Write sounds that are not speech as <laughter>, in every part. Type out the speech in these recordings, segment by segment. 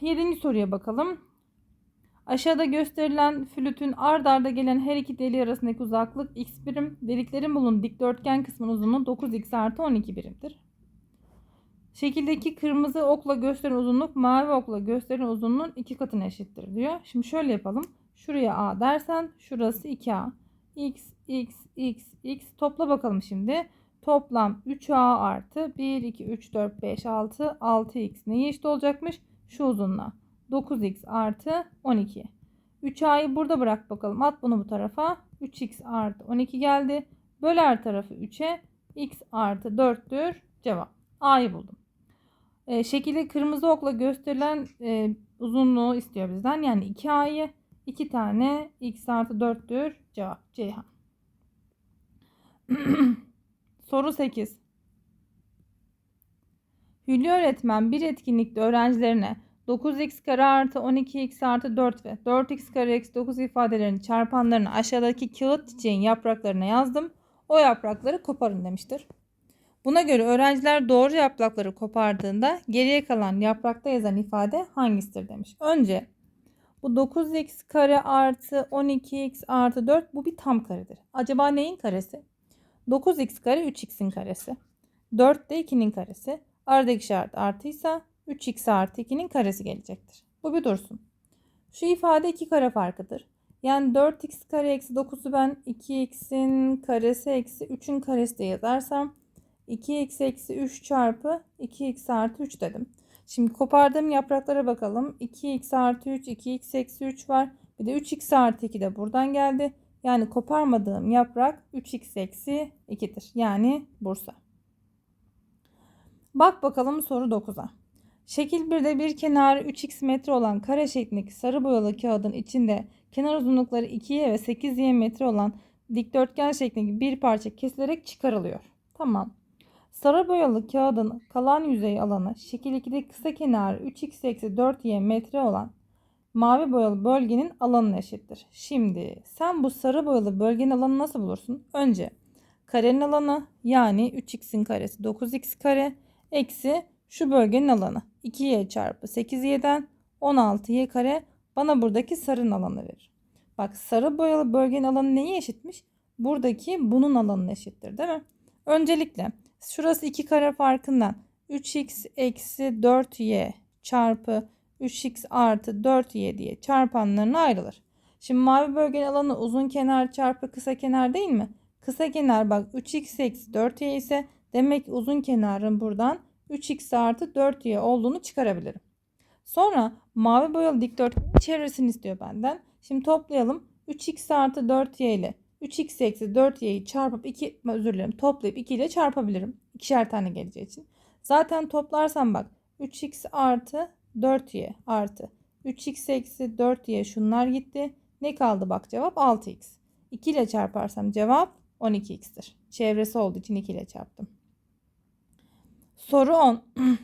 Yedinci soruya bakalım. Aşağıda gösterilen flütün ard arda gelen her iki deliği arasındaki uzaklık x birim. Deliklerin bulunduğu dikdörtgen kısmının uzunluğu 9x artı 12 birimdir. Şekildeki kırmızı okla gösteren uzunluk mavi okla gösteren uzunluğun iki katına eşittir diyor. Şimdi şöyle yapalım. Şuraya a dersen şurası 2a. x, x, x, x. Topla bakalım şimdi. Toplam 3a artı 1, 2, 3, 4, 5, 6, 6x neye eşit olacakmış? Şu uzunluğa. 9x artı 12. 3a'yı burada bırak bakalım. At bunu bu tarafa. 3x artı 12 geldi. Böler tarafı 3'e. x artı 4'tür. Cevap. A'yı buldum. E, şekilde kırmızı okla gösterilen e, uzunluğu istiyor bizden. Yani 2a'yı 2 tane x artı 4'tür. Cevap Ceyhan. <clears throat> Soru 8. Hülya öğretmen bir etkinlikte öğrencilerine 9x kare artı 12x artı 4 ve 4x kare eksi 9 ifadelerini çarpanlarını aşağıdaki kağıt çiçeğin yapraklarına yazdım. O yaprakları koparın demiştir. Buna göre öğrenciler doğru yaprakları kopardığında geriye kalan yaprakta yazan ifade hangisidir demiş. Önce bu 9x kare artı 12x artı 4 bu bir tam karedir. Acaba neyin karesi? 9x kare 3x'in karesi. 4 de 2'nin karesi. Aradaki işaret artıysa 3x artı 2'nin karesi gelecektir. Bu bir dursun. Şu ifade 2 kare farkıdır. Yani 4x kare eksi 9'u ben 2x'in karesi eksi 3'ün karesi de yazarsam 2x eksi 3 çarpı 2x artı 3 dedim. Şimdi kopardığım yapraklara bakalım. 2x artı 3, 2x eksi 3 var. Bir de 3x artı 2 de buradan geldi. Yani koparmadığım yaprak 3x eksi 2'dir. Yani Bursa. Bak bakalım soru 9'a. Şekil 1'de bir kenarı 3x metre olan kare şeklindeki sarı boyalı kağıdın içinde kenar uzunlukları 2y ve 8y metre olan dikdörtgen şeklindeki bir parça kesilerek çıkarılıyor. Tamam. Sarı boyalı kağıdın kalan yüzey alanı şekil 2'de kısa kenarı 3x eksi 4y metre olan mavi boyalı bölgenin alanına eşittir. Şimdi sen bu sarı boyalı bölgenin alanını nasıl bulursun? Önce karenin alanı yani 3x'in karesi 9x kare eksi şu bölgenin alanı 2y çarpı 8y'den 16y kare bana buradaki sarının alanı verir. Bak sarı boyalı bölgenin alanı neye eşitmiş? Buradaki bunun alanına eşittir değil mi? Öncelikle şurası 2 kare farkından 3x eksi 4y çarpı 3x artı 4y diye çarpanlarına ayrılır. Şimdi mavi bölgenin alanı uzun kenar çarpı kısa kenar değil mi? Kısa kenar bak 3x eksi 4y ise demek uzun kenarın buradan 3x artı 4y olduğunu çıkarabilirim. Sonra mavi boyalı dikdörtgenin çevresini istiyor benden. Şimdi toplayalım. 3x artı 4y ile 3x eksi 4y'yi çarpıp 2 özür dilerim toplayıp 2 ile çarpabilirim. İkişer tane geleceği için. Zaten toplarsam bak 3x artı 4y artı 3x eksi 4y şunlar gitti. Ne kaldı bak cevap 6x. 2 ile çarparsam cevap 12x'tir. Çevresi olduğu için 2 ile çarptım. Soru 10. <clears throat>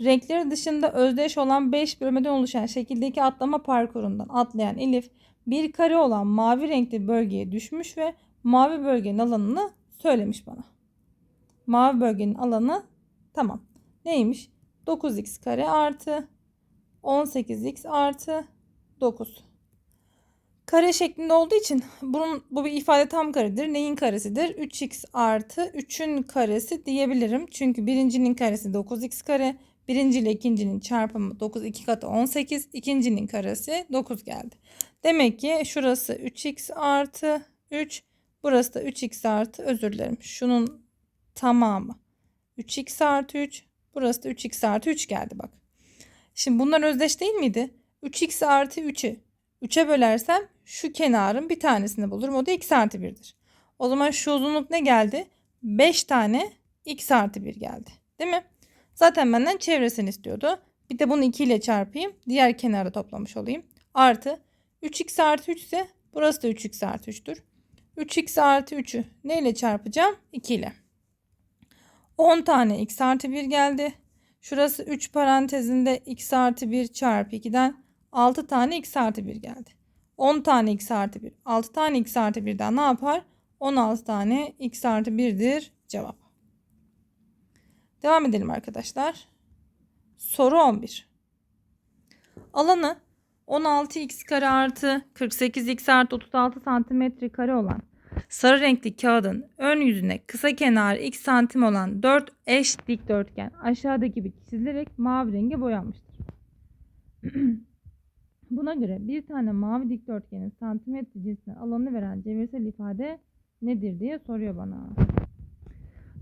Renkleri dışında özdeş olan 5 bölmeden oluşan şekildeki atlama parkurundan atlayan Elif bir kare olan mavi renkli bölgeye düşmüş ve mavi bölgenin alanını söylemiş bana. Mavi bölgenin alanı tamam. Neymiş? 9x kare artı 18x artı 9. Kare şeklinde olduğu için bunun bu bir ifade tam karedir. Neyin karesidir? 3x artı 3'ün karesi diyebilirim. Çünkü birincinin karesi 9x kare. Birinci ile ikincinin çarpımı 9 2 katı 18. ikincinin karesi 9 geldi. Demek ki şurası 3x artı 3. Burası da 3x artı özür dilerim. Şunun tamamı 3x artı 3. Burası da 3x artı 3 geldi bak. Şimdi bunlar özdeş değil miydi? 3x artı 3'ü 3'e bölersem şu kenarın bir tanesini bulurum. O da x artı 1'dir. O zaman şu uzunluk ne geldi? 5 tane x artı 1 geldi. Değil mi? Zaten benden çevresini istiyordu. Bir de bunu 2 ile çarpayım. Diğer kenarı toplamış olayım. Artı 3x artı 3 ise burası da 3x artı 3'tür. 3x artı 3'ü ne ile çarpacağım? 2 ile. 10 tane x artı 1 geldi. Şurası 3 parantezinde x artı 1 çarpı 2'den 6 tane x artı 1 geldi. 10 tane x artı 1. 6 tane x artı 1'den ne yapar? 16 tane x artı 1'dir cevap. Devam edelim arkadaşlar. Soru 11. Alanı 16x kare artı 48x artı 36 santimetre kare olan sarı renkli kağıdın ön yüzüne kısa kenarı x santim olan 4 eş dikdörtgen aşağıdaki gibi çizilerek mavi renge boyanmıştır. <clears throat> Buna göre bir tane mavi dikdörtgenin santimetre cinsinden alanını veren çevirsel ifade nedir diye soruyor bana.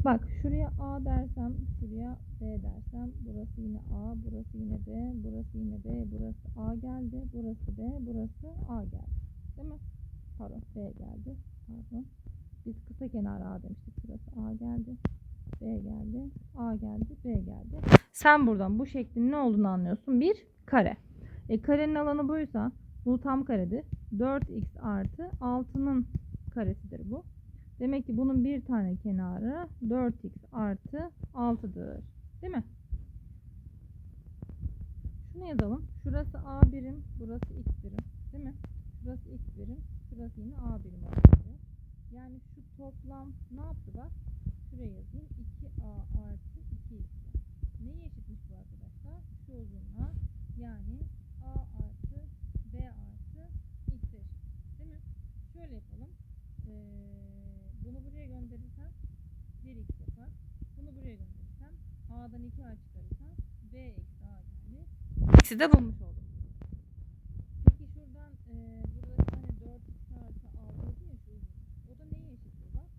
Bak şuraya A dersem, şuraya B dersem, burası yine A, burası yine B, burası yine B, burası A geldi, burası B, burası A geldi. Değil mi? Pardon, B geldi. Pardon. Biz kısa kenar A demiştik. Burası A geldi. B geldi. A geldi. B geldi. Sen buradan bu şeklin ne olduğunu anlıyorsun. Bir kare. E, karenin alanı buysa bu tam karedir. 4x artı 6'nın karesidir bu. Demek ki bunun bir tane kenarı 4x artı 6'dır. Değil mi? Şunu yazalım. Şurası a birim, burası x birim. Değil mi? Şurası x birim, şurası yine a birim oluyor. Yani şu toplam ne yaptı bak? Şuraya yazayım. 2a artı 2x. Neye eşitmiş bu arkadaşlar? Şu uzunluğa. Yani a artı b artı x eşit. Değil mi? Şöyle yapalım. Ee, bunu buraya gönderirsem 1x yapar. Bunu buraya gönderirsem a'dan 2a çıkarırsam b eksi a geldi. X'i de bulmuş oldum. Peki şuradan e, burası hani 4x artı 6 oldu ya şu uzun. O da neye eşittir bak?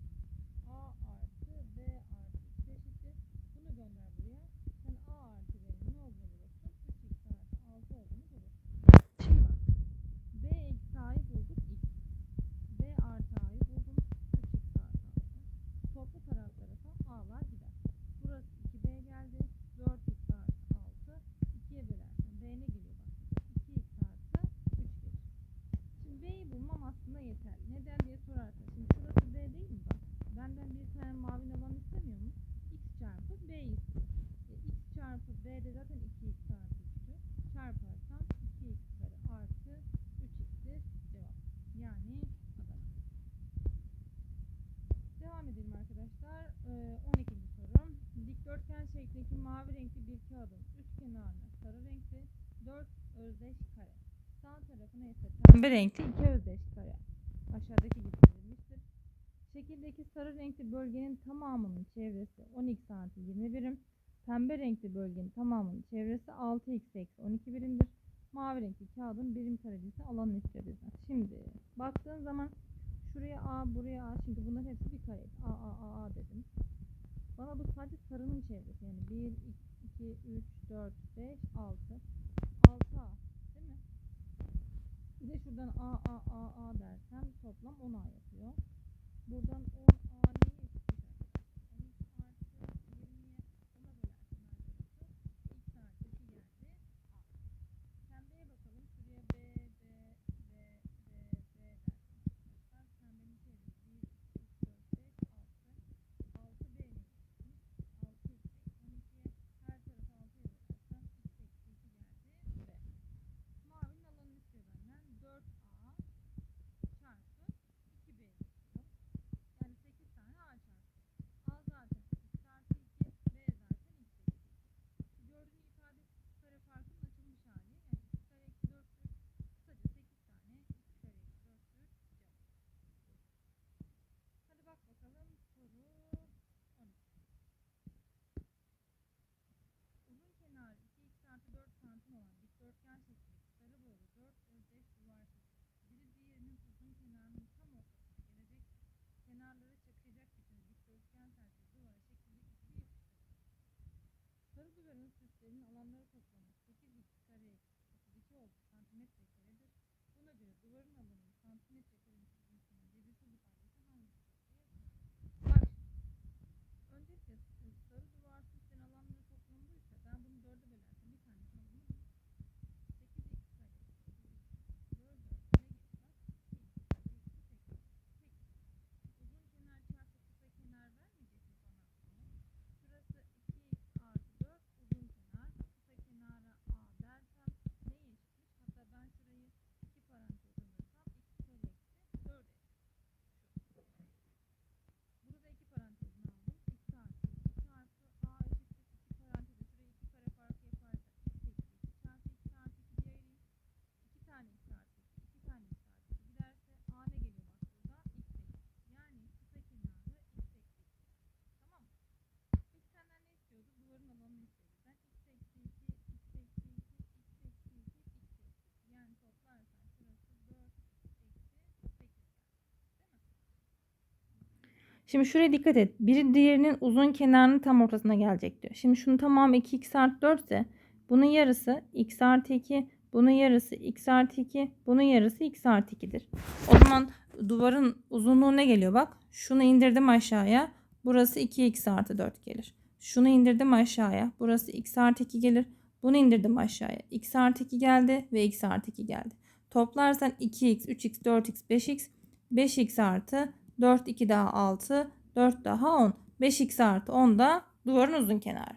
a artı b artı x eşittir. Bunu gönder buraya. Sen a artı b'nin ne olduğunu bulursun. 3x artı 6 olduğunu bulursun. Şimdi bak. b eksi a'yı bulduk x. B artı A'yı buldum. 3x artı 6. Toplu taraf tarafa A'lar gider. Burası 2B geldi. 4x artı 6. 2'ye bölersen B ne geliyor bak. 2x artı 3 gelir. Şimdi B'yi bulmam aslında yeterli. Neden diye sorarsan. Şimdi şurası B değil mi bak. Benden bir tane mavi alan istemiyor mu? x çarpı B istiyor. E, x çarpı B de zaten 2x artı 3'tü. Çarparsam 2x kare artı 3x'tir cevap. Yani Adana. Devam edelim arkadaşlar. Ee, 12. sorum. Şeklindeki mavi renkli bir kağıdın üç kenarına sarı renkli 4 özdeş kare. Sağ tarafına ise pembe renkli 2 özdeş kare. Aşağıdaki gibi çizilmiştir. Şekildeki sarı renkli bölgenin tamamının çevresi 12 artı 20 birim. Pembe renkli bölgenin tamamının çevresi 6x eksi 12 birimdir. Mavi renkli kağıdın birim karecisi istiyor bizden. Şimdi baktığın zaman Şuraya A, buraya A. Şimdi bunların hepsi bir kare. A, A, A, A dedim. Bana bu sadece sarının çevresi. Yani 1, 2, 3, 4, 5, 6. 6A. Değil mi? Bir de şuradan A, A, A, A dersem toplam 10A yapıyor. Buradan 10A neye eşitmiş arkadaşlar? 12 artı 20'ye 10'a bölersen arkadaşlar. X artı 2 geldi. A. Pembeye bakalım. Şuraya B, B, B, B, B dersem arkadaşlar. Pembenin çevresi 1, 2, 3, 4, 5, 6. 6 B ne eşitmiş? 6 x eksi 12'ye her tarafı 6'ya bölersem x eksi 2 geldi B. Mavinin alanını istiyor benden. 4A çarpı 2B istiyor. Yani 8 tane A çarpı. A zaten x artı 2, B zaten x eksi 2. Şu gördüğün ifade kare farkının açılmış hali. Yani x kare eksi 4'tür. Kısaca 8 tane x kare eksi 4'tür cevap. Hadi bak bakalım soru 12. Uzun kenarı 2x artı 4 santim olan dikdörtgen şeklindeki sarı boyalı 4 özdeş duvar çizilmiş. Biri diğerinin uzun kenarının tam ortasına gelecek, kenarları çakacak biçimde dikdörtgen tarzı duvara şekildeki gibi yapıştırılmış. Sarı duvarın süslerinin alanları toplamı 8x kare eksi 32 oldu santimetre karedir. Buna göre duvarın alanının santimetre kare cinsinden cebirsel ifadesi hangisidir diye soruyor. Bak Öncelikle e, sarı duvar süslerin alanları toplamı buysa ben bunu dörde bölersem bir tanesini alanı 8x kare. 4 4 ne gelir bak? x kare eksi 8. Peki. Uzun kenar çarpı kısa kenar vermeyecek mi bana bunu? Şurası 2x artı 4 uzun kenar. Kısa kenara a dersem neye eşitmiş? Hatta ben şurayı iki parantez alırsam x kare eksi Şimdi şuraya dikkat et. Biri diğerinin uzun kenarının tam ortasına gelecek diyor. Şimdi şunun tamamı 2x artı 4 ise bunun yarısı x artı 2, bunun yarısı x artı 2, bunun yarısı x artı 2'dir. O zaman duvarın uzunluğu ne geliyor bak. Şunu indirdim aşağıya. Burası 2x artı 4 gelir. Şunu indirdim aşağıya. Burası x artı 2 gelir. Bunu indirdim aşağıya. x artı 2 geldi ve x artı 2 geldi. Toplarsan 2x, 3x, 4x, 5x, 5x artı 4, 2 daha 6, 4 daha 10. 5x artı 10 da duvarın uzun kenarı.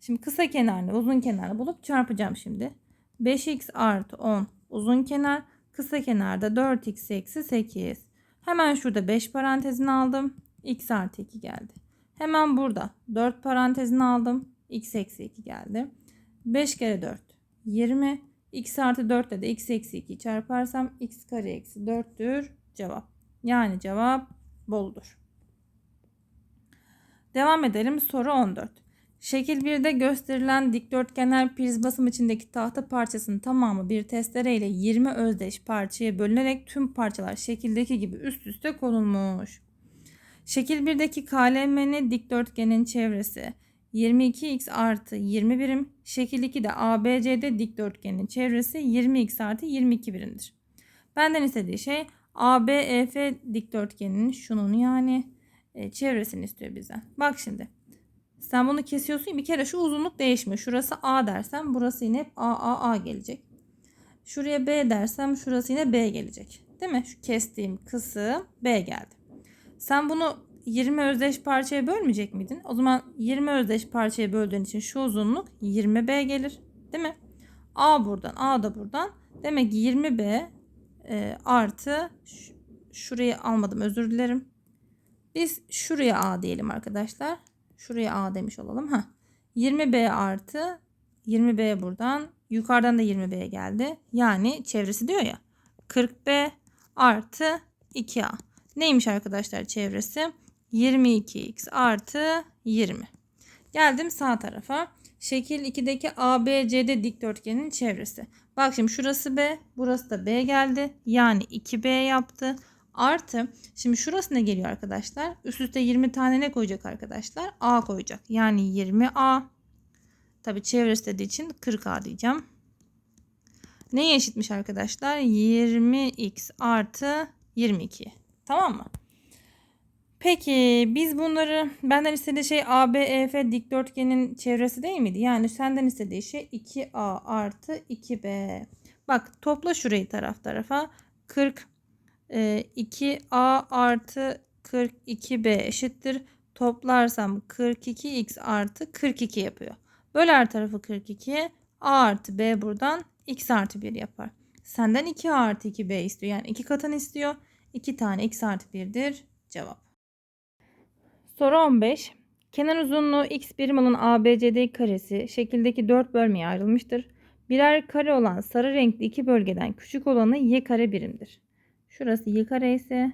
Şimdi kısa kenarını uzun kenarını bulup çarpacağım şimdi. 5x artı 10 uzun kenar. Kısa kenarda 4x eksi 8. Hemen şurada 5 parantezini aldım. x artı 2 geldi. Hemen burada 4 parantezini aldım. x eksi 2 geldi. 5 kere 4 20. x artı 4 ile de x eksi 2 çarparsam x kare eksi 4'tür cevap. Yani cevap Bolu'dur. Devam edelim soru 14. Şekil 1'de gösterilen dikdörtgenler priz basım içindeki tahta parçasının tamamı bir testere ile 20 özdeş parçaya bölünerek tüm parçalar şekildeki gibi üst üste konulmuş. Şekil 1'deki KLMN dikdörtgenin çevresi 22x artı 20 birim. Şekil 2'de ABCD dikdörtgenin çevresi 20x artı 22 birimdir. Benden istediği şey ABEF dikdörtgeninin şunun yani e, çevresini istiyor bizden. Bak şimdi. Sen bunu kesiyorsun. Bir kere şu uzunluk değişmiyor. Şurası A dersem burası yine hep A A A gelecek. Şuraya B dersem şurası yine B gelecek. Değil mi? Şu kestiğim kısım B geldi. Sen bunu 20 özdeş parçaya bölmeyecek miydin? O zaman 20 özdeş parçaya böldüğün için şu uzunluk 20B gelir. Değil mi? A buradan, A da buradan. Demek ki 20B e, artı şurayı almadım özür dilerim. Biz şuraya A diyelim arkadaşlar. Şuraya A demiş olalım. Ha. 20B artı 20B buradan yukarıdan da 20B geldi. Yani çevresi diyor ya 40B artı 2A. Neymiş arkadaşlar çevresi? 22x artı 20. Geldim sağ tarafa. Şekil 2'deki ABCD dikdörtgenin çevresi. Bak şimdi şurası B, burası da B geldi. Yani 2B yaptı. Artı şimdi şurası ne geliyor arkadaşlar? Üst üste 20 tane ne koyacak arkadaşlar? A koyacak. Yani 20A. Tabi çevresi dediği için 40A diyeceğim. Neye eşitmiş arkadaşlar? 20x artı 22. Tamam mı? Peki biz bunları benden istediği şey ABEF dikdörtgenin çevresi değil miydi? Yani senden istediği şey 2A artı 2B. Bak topla şurayı taraf tarafa. 40 e, 2A artı 42B eşittir. Toplarsam 42x artı 42 yapıyor. Böl her tarafı 42'ye. A artı B buradan x artı 1 yapar. Senden 2A artı 2B istiyor. Yani 2 katını istiyor. 2 tane x artı 1'dir cevap. Soru 15. Kenar uzunluğu x birim olan ABCD karesi şekildeki 4 bölmeye ayrılmıştır. Birer kare olan sarı renkli iki bölgeden küçük olanı y kare birimdir. Şurası y kare ise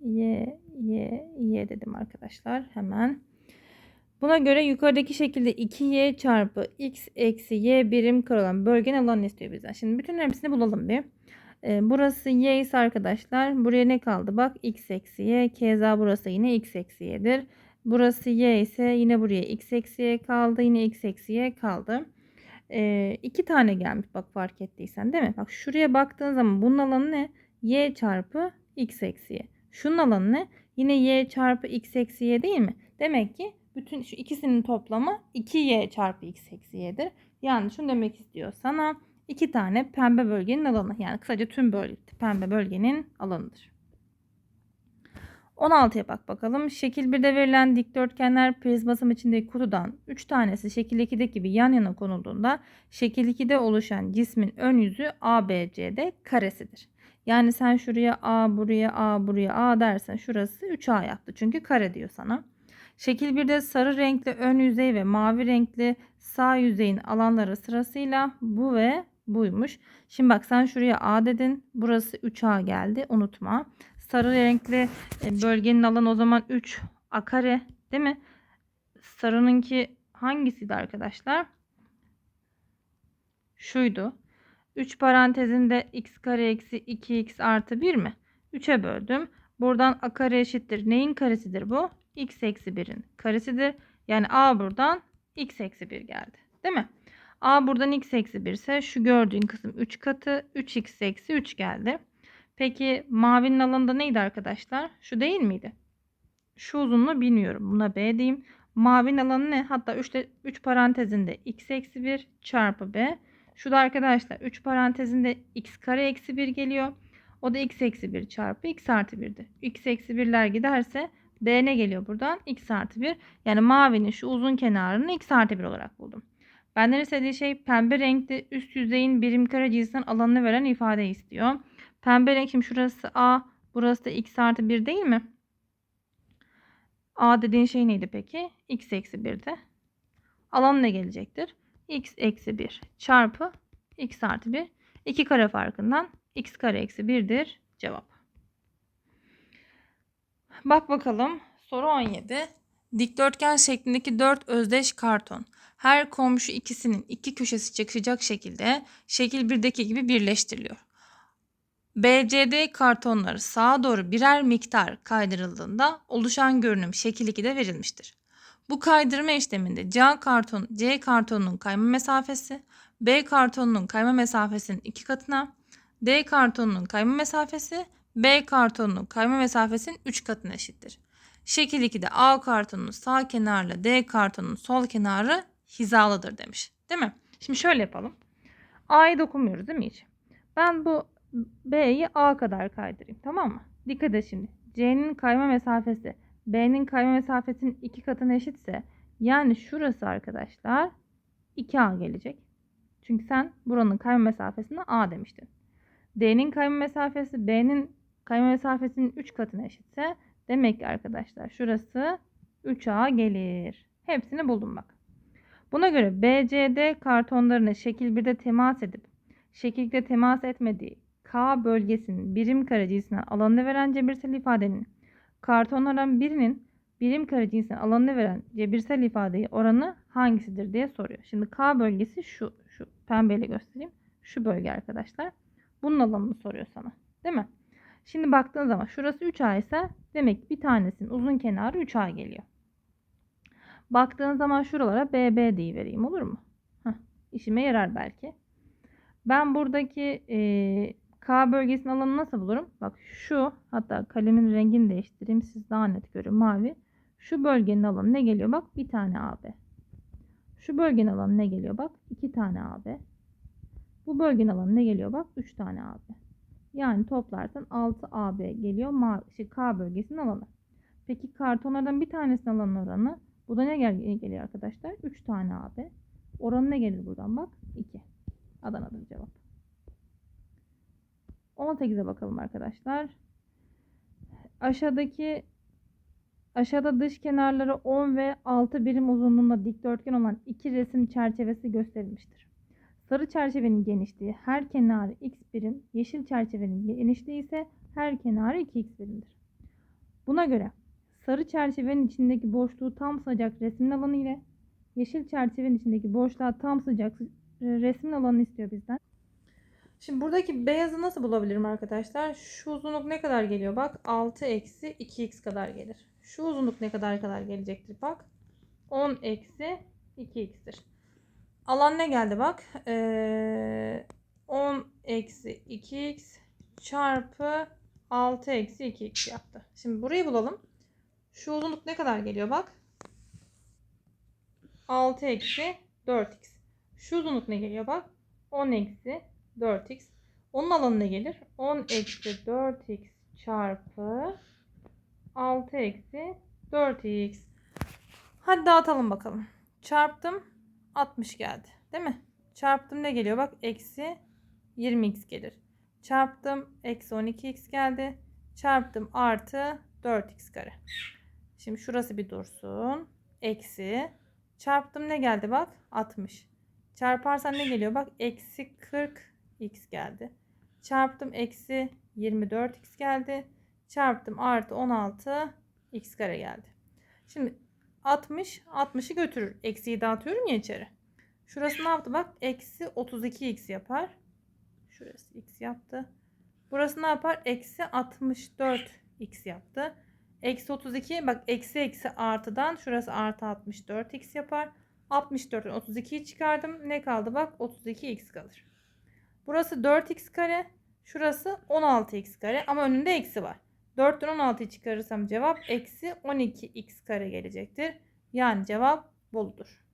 y, y, y dedim arkadaşlar hemen. Buna göre yukarıdaki şekilde 2y çarpı x eksi y birim kare olan bölgenin alanını istiyor bizden. Şimdi bütün hepsini bulalım bir. Ee, burası y ise arkadaşlar buraya ne kaldı? Bak x eksi y. Keza burası yine x eksi y'dir. Burası y ise yine buraya x eksi y kaldı. Yine x eksi y kaldı. Ee, iki tane gelmiş bak fark ettiysen değil mi? Bak şuraya baktığın zaman bunun alanı ne? y çarpı x eksi y. Şunun alanı ne? Yine y çarpı x eksi y değil mi? Demek ki bütün şu ikisinin toplamı 2y çarpı x eksi y'dir. Yani şunu demek istiyor sana iki tane pembe bölgenin alanı. Yani kısaca tüm bölge, pembe bölgenin alanıdır. 16'ya bak bakalım. Şekil 1'de verilen dikdörtgenler prizmasım içindeki kutudan 3 tanesi şekil 2'deki gibi yan yana konulduğunda şekil 2'de oluşan cismin ön yüzü ABCD karesidir. Yani sen şuraya A buraya A buraya A dersen şurası 3A yaptı. Çünkü kare diyor sana. Şekil 1'de sarı renkli ön yüzey ve mavi renkli sağ yüzeyin alanları sırasıyla bu ve buymuş. Şimdi bak sen şuraya A dedin. Burası 3A geldi. Unutma. Sarı renkli e, bölgenin alanı o zaman 3 A kare değil mi? Sarınınki hangisiydi arkadaşlar? Şuydu. 3 parantezinde x kare eksi 2x artı 1 mi? 3'e böldüm. Buradan a kare eşittir. Neyin karesidir bu? x eksi 1'in karesidir. Yani a buradan x eksi 1 geldi. Değil mi? A buradan x eksi 1 ise şu gördüğün kısım 3 katı 3x eksi 3 geldi. Peki mavinin alanında neydi arkadaşlar? Şu değil miydi? Şu uzunluğu bilmiyorum. Buna b diyeyim. Mavinin alanı ne? Hatta 3, 3 parantezinde x eksi 1 çarpı b. Şu da arkadaşlar 3 parantezinde x kare eksi 1 geliyor. O da x eksi 1 çarpı x artı 1'di. x eksi 1'ler giderse b ne geliyor buradan? x artı 1. Yani mavinin şu uzun kenarını x artı 1 olarak buldum. Benden istediği şey pembe renkli üst yüzeyin birim kare cinsinden alanını veren ifade istiyor. Pembe renk şimdi şurası a, burası da x artı 1 değil mi? a dediğin şey neydi peki? x eksi 1'de. Alan ne gelecektir? x eksi 1 çarpı x artı 1. 2 kare farkından x kare eksi 1'dir cevap. Bak bakalım soru 17. Dikdörtgen şeklindeki 4 özdeş karton her komşu ikisinin iki köşesi çakışacak şekilde şekil 1'deki gibi birleştiriliyor. BCD kartonları sağa doğru birer miktar kaydırıldığında oluşan görünüm şekil 2'de verilmiştir. Bu kaydırma işleminde C karton C kartonunun kayma mesafesi B kartonunun kayma mesafesinin iki katına, D kartonunun kayma mesafesi B kartonunun kayma mesafesinin 3 katına eşittir. Şekil 2'de A kartonunun sağ kenarıyla D kartonunun sol kenarı hizalıdır demiş. Değil mi? Şimdi şöyle yapalım. A'yı dokunmuyoruz değil mi hiç? Ben bu B'yi A kadar kaydırayım. Tamam mı? Dikkat et şimdi. C'nin kayma mesafesi B'nin kayma mesafesinin iki katına eşitse yani şurası arkadaşlar 2A gelecek. Çünkü sen buranın kayma mesafesine A demiştin. D'nin kayma mesafesi B'nin kayma mesafesinin 3 katına eşitse demek ki arkadaşlar şurası 3A gelir. Hepsini buldum bak. Buna göre BCD kartonlarına şekil 1'de temas edip şekilde temas etmediği K bölgesinin birim kare cinsinden alanını veren cebirsel ifadenin kartonlardan birinin birim kare cinsinden alanını veren cebirsel ifadeyi oranı hangisidir diye soruyor. Şimdi K bölgesi şu, şu pembeyle göstereyim. Şu bölge arkadaşlar. Bunun alanını soruyor sana. Değil mi? Şimdi baktığın zaman şurası 3A ise demek ki bir tanesinin uzun kenarı 3A geliyor. Baktığın zaman şuralara BB diye vereyim olur mu? Heh, işime yarar belki. Ben buradaki e, K bölgesinin alanını nasıl bulurum? Bak şu hatta kalemin rengini değiştireyim siz daha net görün mavi. Şu bölgenin alanı ne geliyor? Bak bir tane AB. Şu bölgenin alanı ne geliyor? Bak iki tane AB. Bu bölgenin alanı ne geliyor? Bak 3 tane AB. Yani toplarsan 6 AB geliyor mavi, şey, K bölgesinin alanı. Peki kartonlardan bir tanesinin alanı oranı. Bu da ne gel geliyor arkadaşlar? 3 tane AB. Oranı ne gelir buradan bak? 2. Adana'dır cevap. 18'e bakalım arkadaşlar. Aşağıdaki aşağıda dış kenarları 10 ve 6 birim uzunluğunda dikdörtgen olan iki resim çerçevesi gösterilmiştir. Sarı çerçevenin genişliği her kenarı x birim, yeşil çerçevenin genişliği ise her kenarı 2x birimdir. Buna göre sarı çerçevenin içindeki boşluğu tam sıcak resmin alanı ile yeşil çerçevenin içindeki boşluğa tam sıcak resmin alanını istiyor bizden. Şimdi buradaki beyazı nasıl bulabilirim arkadaşlar? Şu uzunluk ne kadar geliyor? Bak 6 eksi 2x kadar gelir. Şu uzunluk ne kadar kadar gelecektir? Bak 10 eksi 2x'tir. Alan ne geldi bak? Ee, 10 eksi 2x çarpı 6 eksi 2x yaptı. Şimdi burayı bulalım. Şu uzunluk ne kadar geliyor bak? 6 eksi 4x. Şu uzunluk ne geliyor bak? 10 eksi 4x. Onun alanı ne gelir? 10 eksi 4x çarpı 6 eksi 4x. Hadi dağıtalım bakalım. Çarptım 60 geldi. Değil mi? Çarptım ne geliyor? Bak eksi 20x gelir. Çarptım eksi 12x geldi. Çarptım artı 4x kare. Şimdi şurası bir dursun. Eksi. Çarptım ne geldi bak? 60. Çarparsan ne geliyor? Bak eksi 40 x geldi. Çarptım eksi 24x geldi. Çarptım artı 16 x kare geldi. Şimdi 60 60'ı götürür. Eksiyi dağıtıyorum ya içeri. Şurası ne yaptı? Bak eksi 32x yapar. Şurası x yaptı. Burası ne yapar? Eksi 64 x yaptı. Eksi 32 bak eksi eksi artıdan şurası artı 64x yapar. 64'ün 32'yi çıkardım. Ne kaldı bak 32x kalır. Burası 4x kare. Şurası 16x kare ama önünde eksi var. 4'ten 16'yı çıkarırsam cevap eksi 12x kare gelecektir. Yani cevap Bolu'dur.